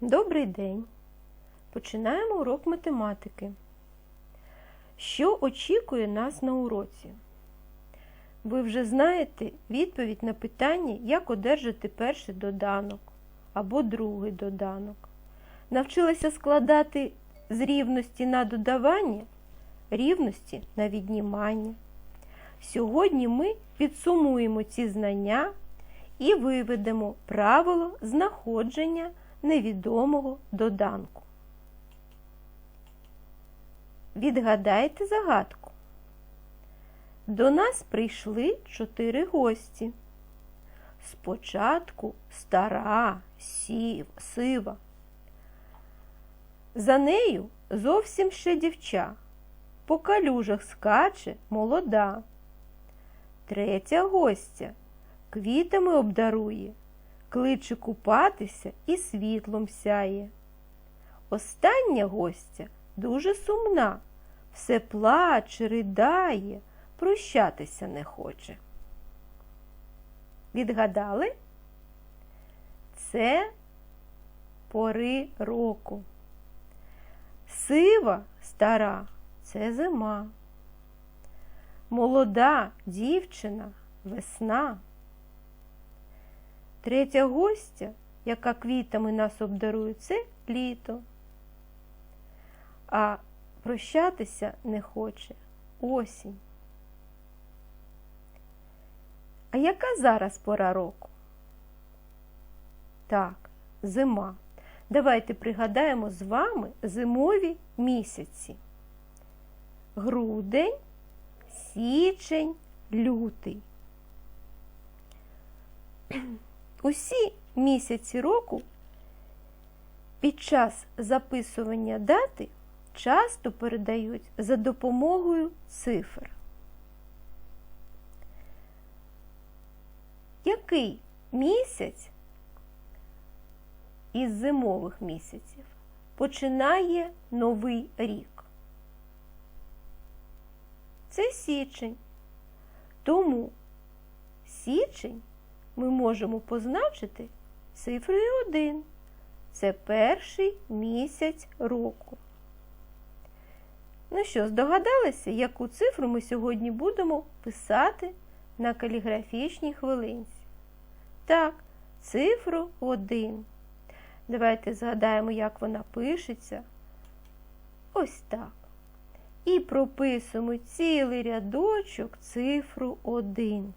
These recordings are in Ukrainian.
Добрий день! Починаємо урок математики. Що очікує нас на уроці? Ви вже знаєте відповідь на питання, як одержати перший доданок або другий доданок. Навчилися складати з рівності на додавання, рівності на віднімання. Сьогодні ми підсумуємо ці знання і виведемо правило знаходження невідомого доданку. Відгадайте загадку. До нас прийшли чотири гості. Спочатку стара, сів, сива. За нею зовсім ще дівча. По калюжах скаче молода. Третя гостя квітами обдарує, кличе купатися і світлом сяє. Остання гостя дуже сумна, все плаче, ридає, прощатися не хоче. Відгадали? Це пори року. Сива стара це зима. Молода дівчина весна. Третя гостя, яка квітами нас обдарує, це літо. А прощатися не хоче осінь. А яка зараз пора року? Так, зима. Давайте пригадаємо з вами зимові місяці. Грудень, січень, лютий. Усі місяці року під час записування дати часто передають за допомогою цифр. Який місяць із зимових місяців починає новий рік? Це січень. Тому січень ми можемо позначити цифрою 1. Це перший місяць року. Ну що, здогадалися, яку цифру ми сьогодні будемо писати на каліграфічній хвилинці? Так, цифру 1. Давайте згадаємо, як вона пишеться. Ось так. І прописуємо цілий рядочок цифру 1.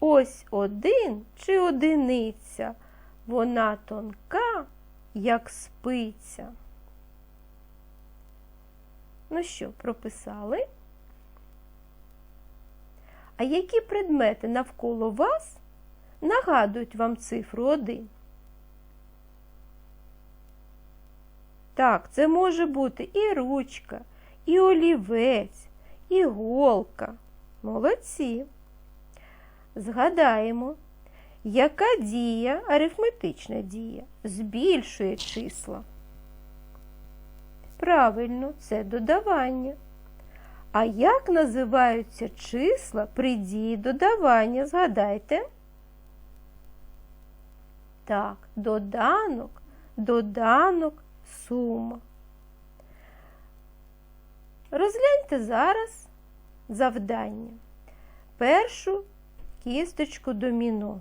Ось один чи одиниця, вона тонка, як спиця. Ну що, прописали? А які предмети навколо вас нагадують вам цифру 1? Так, це може бути і ручка, і олівець, і голка. Молодці. Згадаємо, яка дія, арифметична дія, збільшує числа. Правильно, це додавання. А як називаються числа при дії додавання? Згадайте? Так, доданок, доданок, сума. Розгляньте зараз завдання. Першу кісточку доміно.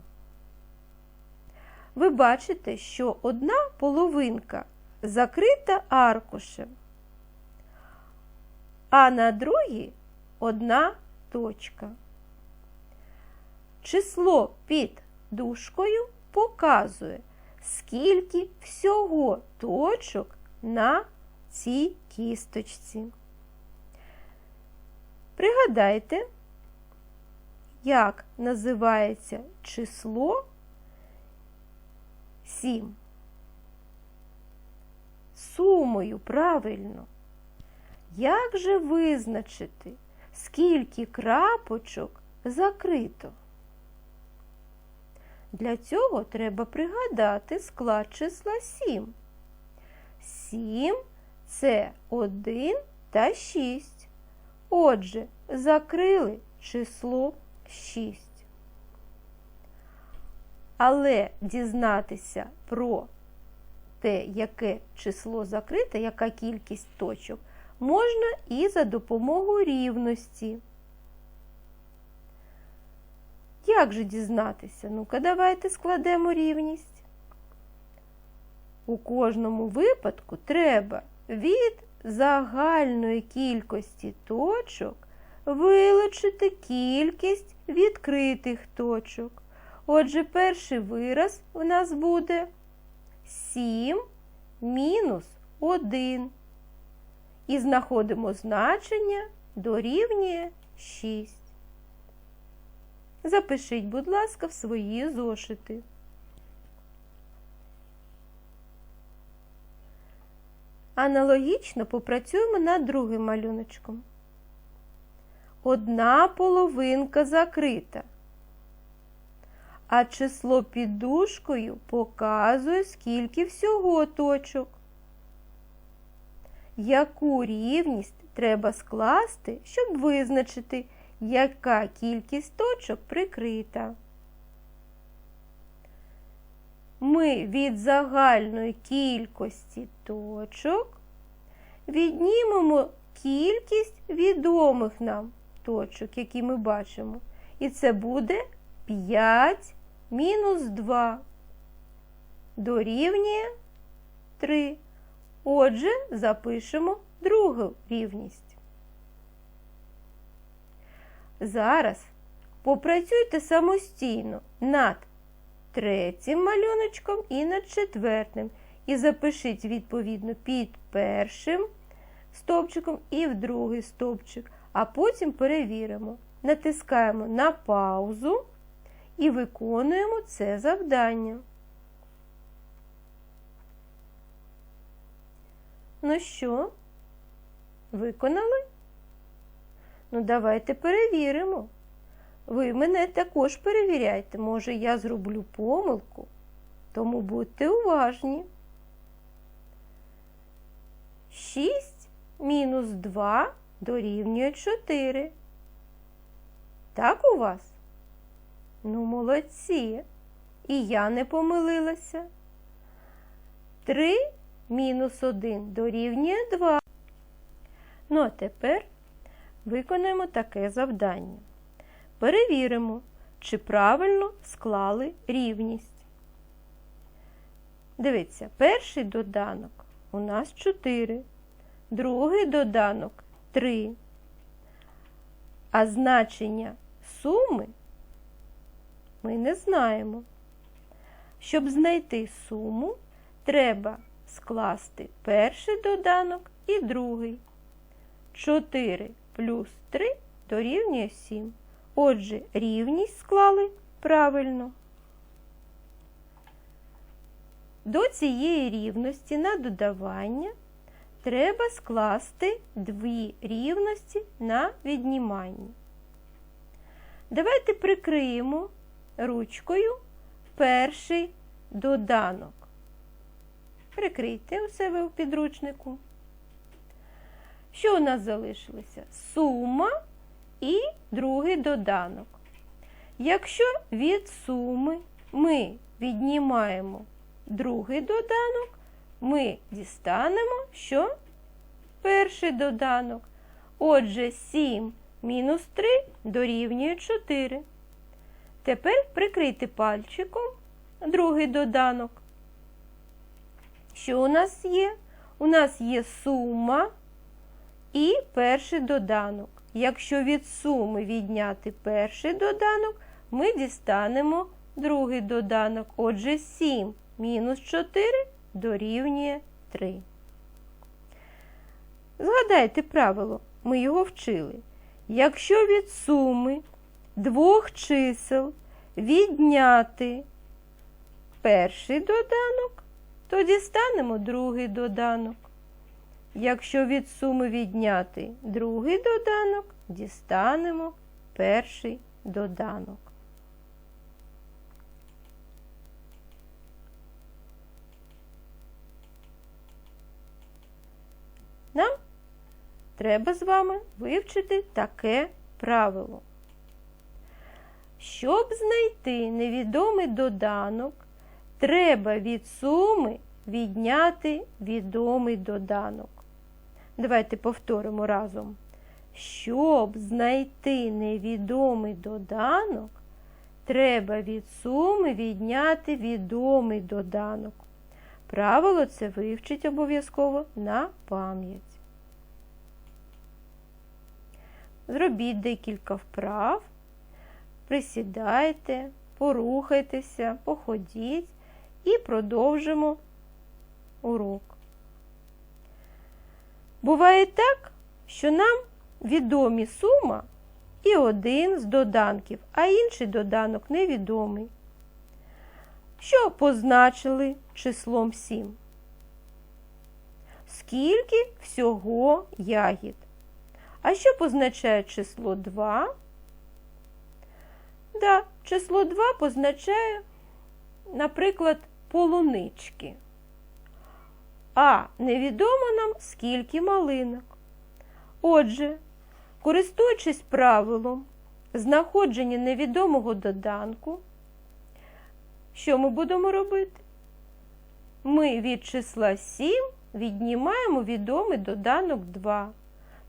Ви бачите, що одна половинка закрита аркушем, а на другій одна точка. Число під дужкою показує, скільки всього точок на цій кісточці. Пригадайте, як називається число 7. Сумою правильно. Як же визначити, скільки крапочок закрито? Для цього треба пригадати склад числа 7. 7 це 1 та 6. Отже, закрили число 6. Але дізнатися про те, яке число закрите, яка кількість точок, можна і за допомогою рівності. Як же дізнатися? Ну-ка, давайте складемо рівність. У кожному випадку треба від загальної кількості точок вилучити кількість відкритих точок. Отже, перший вираз у нас буде 7 мінус 1. І знаходимо значення дорівнює 6. Запишіть, будь ласка, в свої зошити. Аналогічно попрацюємо над другим малюночком. Одна половинка закрита, а число під дужкою показує, скільки всього точок. Яку рівність треба скласти, щоб визначити, яка кількість точок прикрита? Ми від загальної кількості точок віднімемо кількість відомих нам точок, які ми бачимо. І це буде 5 мінус 2 дорівнює 3. Отже, запишемо другу рівність. Зараз попрацюйте самостійно над третім малюночком і над четвертим. І запишіть відповідно під першим стовпчиком і в другий стовпчик, а потім перевіримо. Натискаємо на паузу і виконуємо це завдання. Ну що, виконали? Ну, давайте перевіримо. Ви мене також перевіряйте, може, я зроблю помилку, тому будьте уважні. 6 мінус 2 дорівнює 4. Так у вас? Ну, молодці. І я не помилилася. 3 мінус 1 дорівнює 2. Ну, а тепер виконаємо таке завдання. Перевіримо, чи правильно склали рівність. Дивіться, перший доданок у нас 4, другий доданок 3. А значення суми ми не знаємо. Щоб знайти суму, треба скласти перший доданок і другий. 4 плюс 3 дорівнює 7. Отже, рівність склали правильно. До цієї рівності на додавання треба скласти дві рівності на віднімання. Давайте прикриємо ручкою перший доданок. Прикрийте у себе у підручнику. Що у нас залишилося? Сума і другий доданок. Якщо від суми ми віднімаємо другий доданок, ми дістанемо що? Перший доданок. Отже, 7 мінус 3 дорівнює 4. Тепер прикрийте пальчиком другий доданок. Що у нас є? У нас є сума і перший доданок. Якщо від суми відняти перший доданок, ми дістанемо другий доданок. Отже, 7 мінус 4 дорівнює 3. Згадайте правило, ми його вчили. Якщо від суми двох чисел відняти перший доданок, то дістанемо другий доданок. Якщо від суми відняти другий доданок, дістанемо перший доданок. Нам треба з вами вивчити таке правило. Щоб знайти невідомий доданок, треба від суми відняти відомий доданок. Давайте повторимо разом. Щоб знайти невідомий доданок, треба від суми відняти відомий доданок. Правило це вивчить обов'язково на пам'ять. Зробіть декілька вправ, присідайте, порухайтеся, походіть і продовжимо урок. Буває так, що нам відомі сума і один з доданків, а інший доданок невідомий. Що позначили числом 7? Скільки всього ягід? А що позначає число 2? Да, число 2 позначає, наприклад, полунички. А невідомо нам скільки малинок. Отже, користуючись правилом знаходження невідомого доданку, що ми будемо робити? Ми від числа 7 віднімаємо відомий доданок 2.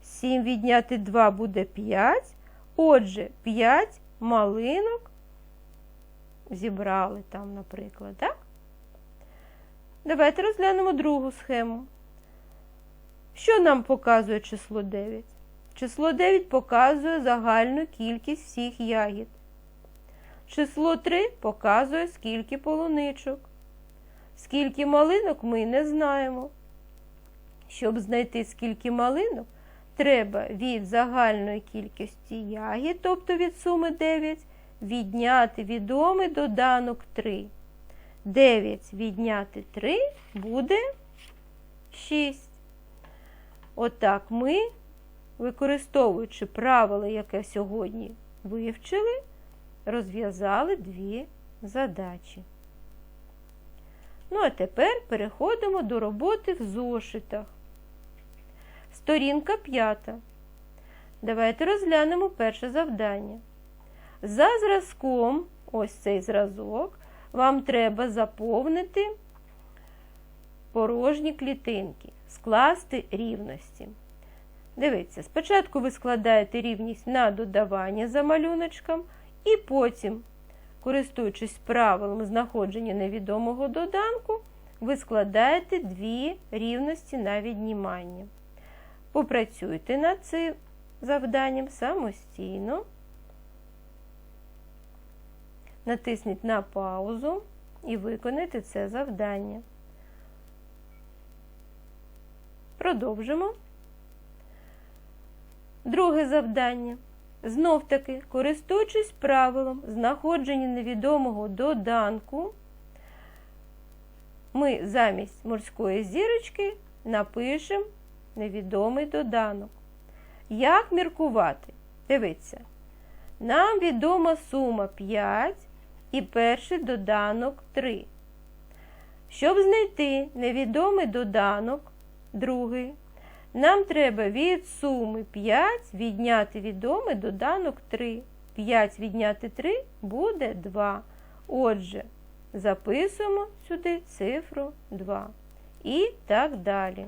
7 відняти 2 буде 5. Отже, 5 малинок зібрали там, наприклад, так? Давайте розглянемо другу схему. Що нам показує число 9? Число 9 показує загальну кількість всіх ягід. Число 3 показує, скільки полуничок. Скільки малинок ми не знаємо. Щоб знайти скільки малинок, треба від загальної кількості ягід, тобто від суми 9, відняти відомий доданок 3. 9 відняти 3 буде 6. Отак ми, використовуючи правило, яке сьогодні вивчили, розв'язали дві задачі. Ну, а тепер переходимо до роботи в зошитах. Сторінка п'ята. Давайте розглянемо перше завдання. За зразком, ось цей зразок, вам треба заповнити порожні клітинки, скласти рівності. Дивіться, спочатку ви складаєте рівність на додавання за малюночком, і потім, користуючись правилом знаходження невідомого доданку, ви складаєте дві рівності на віднімання. Попрацюйте над цим завданням самостійно. Натисніть на паузу і виконайте це завдання. Продовжимо. Друге завдання. Знов таки, користуючись правилом знаходження невідомого доданку, ми замість морської зірочки напишемо невідомий доданок. Як міркувати? Дивіться, нам відома сума 5 і перший доданок 3. Щоб знайти невідомий доданок, другий, нам треба від суми 5 відняти відомий доданок 3. 5 відняти 3 буде 2. Отже, записуємо сюди цифру 2. І так далі.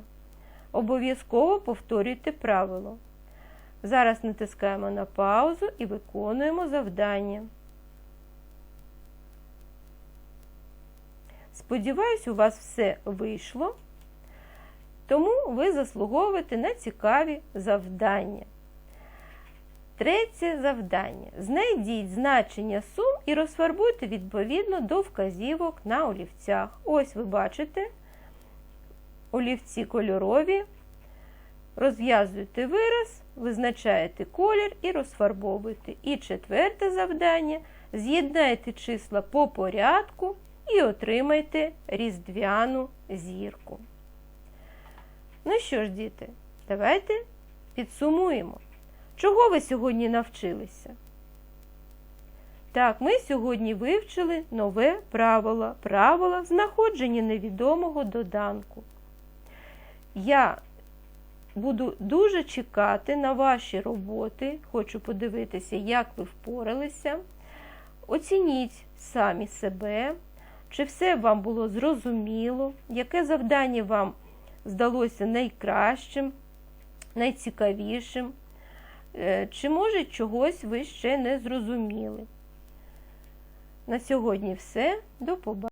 Обов'язково повторюйте правило. Зараз натискаємо на паузу і виконуємо завдання. Сподіваюсь, у вас все вийшло, тому ви заслуговуєте на цікаві завдання. Третє завдання. Знайдіть значення сум і розфарбуйте відповідно до вказівок на олівцях. Ось ви бачите олівці кольорові. Розв'язуєте вираз, визначаєте колір і розфарбовуєте. І четверте завдання. З'єднайте числа по порядку і отримайте різдвяну зірку. Ну що ж, діти, давайте підсумуємо, чого ви сьогодні навчилися? Так, ми сьогодні вивчили нове правило правило знаходження невідомого доданку. Я буду дуже чекати на ваші роботи, хочу подивитися, як ви впоралися. Оцініть самі себе. чи все вам було зрозуміло, яке завдання вам здалося найкращим, найцікавішим, Е, чи може чогось ви ще не зрозуміли. На сьогодні все. До побачення.